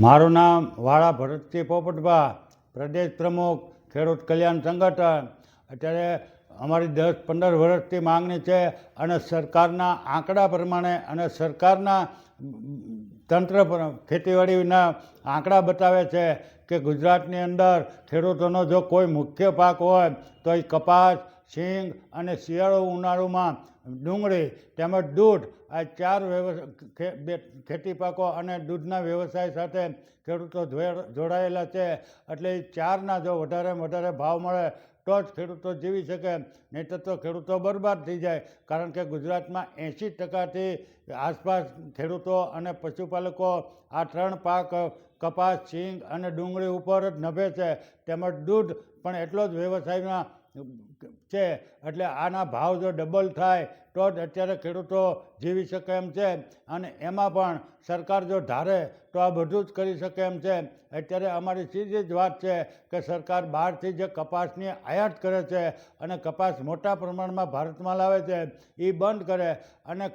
મારું નામ વાળા ભરતસિંહ પોપટભા, પ્રદેશ પ્રમુખ, ખેડૂત કલ્યાણ સંગઠન. અત્યારે અમારી દસ પંદર વર્ષથી માંગણી છે અને સરકારના આંકડા પ્રમાણે અને સરકારના તંત્ર પર- ખેતીવાડીના આંકડા બતાવે છે કે ગુજરાતની અંદર ખેડૂતોનો જો કોઈ મુખ્ય પાક હોય તો એ કપાસ સિંગ અને શિયાળો ઉનાળુમાં ડુંગળી તેમજ દૂધ, આ ચાર વ્યવસાય ખેતી પાકો અને દૂધના વ્યવસાય સાથે ખેડૂતો જોડ- જોડાયેલા છે. એટલે એ ચારના જો વધારેમાં વધારે ભાવ મળે, તો જ ખેડૂતો જીવી શકે. નહીંતર તો ખેડૂતો બરબાદ થઈ જાય. કારણ કે ગુજરાતમાં એંશી ટકાથી આસપાસ ખેડૂતો અને પશુપાલકો આ ત્રણ પાક, કપાસ, સિંગ અને ડુંગળી ઉપર જ નભે છે. તેમજ દૂધ પણ એટલો જ વ્યવસાયમાં છે. એટલે આના ભાવ જો ડબલ થાય, તો જ અત્યારે ખેડૂતો જીવી શકે એમ છે. અને એમાં પણ સરકાર જો ધારે, તો આ બધું જ કરી શકે એમ છે. અત્યારે અમારી સીધી જ વાત છે કે સરકાર બહારથી જે કપાસની આયાત કરે છે અને કપાસ મોટા પ્રમાણમાં ભારતમાં લાવે છે એ બંધ કરે. અને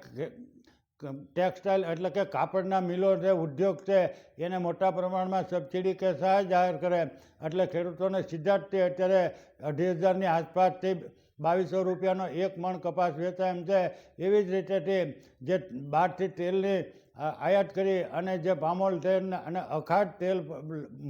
ટેક્સટાઇલ એટલે કે કાપડના મિલો છે, ઉદ્યોગ છે, એને મોટા પ્રમાણમાં સબસિડી કે સહાય જાહેર કરે. એટલે ખેડૂતોને સીધા જ તે અત્યારે અઢી હજારની આસપાસથી બાવીસો રૂપિયાનો એક મણ કપાસ વેચાય એમ છે. એવી જ રીતે તે જે બહારથી તેલની આયાત કરી અને જે પામોલ તેલ અને અખાડ તેલ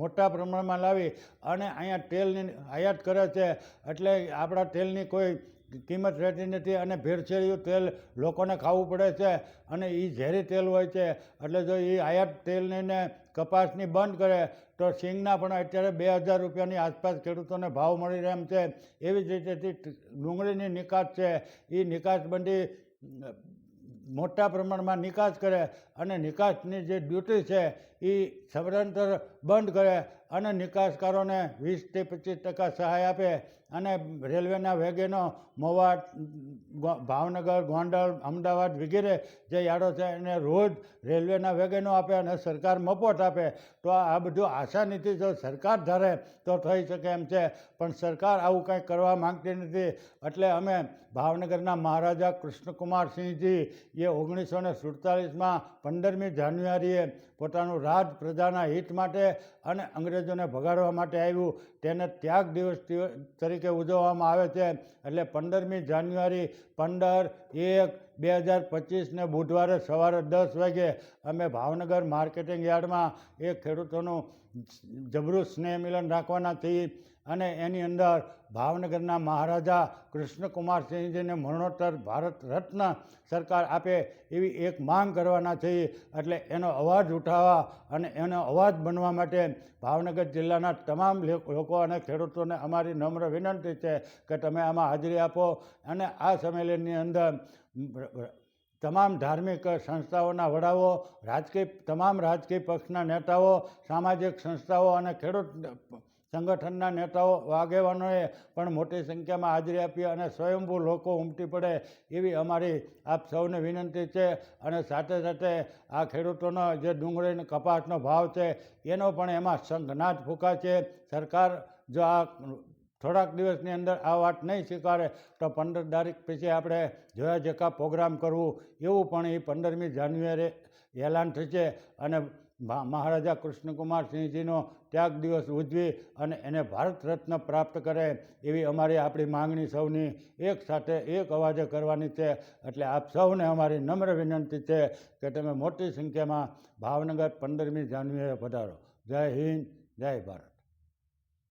મોટા પ્રમાણમાં લાવી અને અહીંયા તેલની આયાત કરે છે. એટલે આપણા તેલની કોઈ કિંમત રહેતી નથી અને ભેળસેળિયું તેલ લોકોને ખાવું પડે છે અને એ ઝેરી તેલ હોય છે. એટલે જો એ આયાત તેલની કપાસની બંધ કરે તો સિંગના પણ અત્યારે બે હજાર રૂપિયાની આસપાસ ખેડૂતોને ભાવ મળી રહે છે. એવી જ રીતેથી ડુંગળીની નિકાસ છે. એ નિકાસ બંધી મોટા પ્રમાણમાં નિકાસ કરે અને નિકાસની જે ડ્યુટી છે એ સદંતર બંધ કરે અને નિકાસકારોને વીસથી પચીસ ટકા સહાય આપે અને રેલવેના વેગેનો મોવાટ ભાવનગર, ગોંડલ, અમદાવાદ વગેરે જે યાર્ડો છે એને રોજ રેલવેના વેગેનો આપે અને સરકાર મફત આપે. તો આ બધું આસાનીથી જો સરકાર ધારે તો થઈ શકે એમ છે. પણ સરકાર આવું કંઈ કરવા માંગતી નથી. એટલે અમે ભાવનગરના મહારાજા કૃષ્ણકુમારસિંહજી એ ઓગણીસો ને સુડતાલીસમાં પંદરમી જાન્યુઆરીએ પોતાનું રાજ પ્રજાના હિત માટે અને અંગ્રેજોને ભગાડવા માટે આવ્યું. તેને ત્યાગ દિવસ તરીકે ઉજવવામાં આવે છે. એટલે પંદરમી જાન્યુઆરી પંદર એક બે હજાર પચીસને બુધવારે સવારે દસ વાગે અમે ભાવનગર માર્કેટિંગ યાર્ડમાં એ ખેડૂતોનું જબરું સ્નેહ મિલન રાખવાના થઈ અને એની અંદર ભાવનગરના મહારાજા કૃષ્ણકુમારસિંહજીને મરણોત્તર ભારત રત્ન સરકાર આપે એવી એક માંગ કરવાના થઈ એટલે એનો અવાજ ઉઠાવવા અને એનો અવાજ બનવા માટે ભાવનગર જિલ્લાના તમામ લોકો અને ખેડૂતોને અમારી નમ્ર વિનંતી છે કે તમે આમાં હાજરી આપો. અને આ સંમેલનની અંદર તમામ ધાર્મિક સંસ્થાઓના વડાઓ, રાજકીય, તમામ રાજકીય પક્ષના નેતાઓ, સામાજિક સંસ્થાઓ અને ખેડૂત સંગઠનના નેતાઓ, આગેવાનોએ પણ મોટી સંખ્યામાં હાજરી આપી અને સ્વયંભૂ લોકો ઉમટી પડે એવી અમારી આપ સૌને વિનંતી છે અને સાથે સાથે આ ખેડૂતોનો જે ડુંગળીનો કપાસનો ભાવ છે એનો પણ એમાં સંઘનાદ ફૂંકા છે. સરકાર જો આ થોડાક દિવસની અંદર આ વાત નહીં સ્વીકારે તો પંદર તારીખ પછી આપણે જોયા જકા પ્રોગ્રામ કરવું એવું પણ એ પંદરમી જાન્યુઆરી એલાન થશે અને મહારાજા મહારાજા કૃષ્ણકુમારસિંહજીનો ત્યાગ દિવસ ઉજવી અને એને ભારત રત્ન પ્રાપ્ત કરે એવી અમારી આપણી માંગણી સૌની. એક સાથે એક અવાજે કરવાની છે. એટલે આપ સૌને અમારી નમ્ર વિનંતી છે કે તમે મોટી સંખ્યામાં ભાવનગર પંદરમી જાન્યુઆરીએ પધારો. જય હિન્દ, જય ભારત.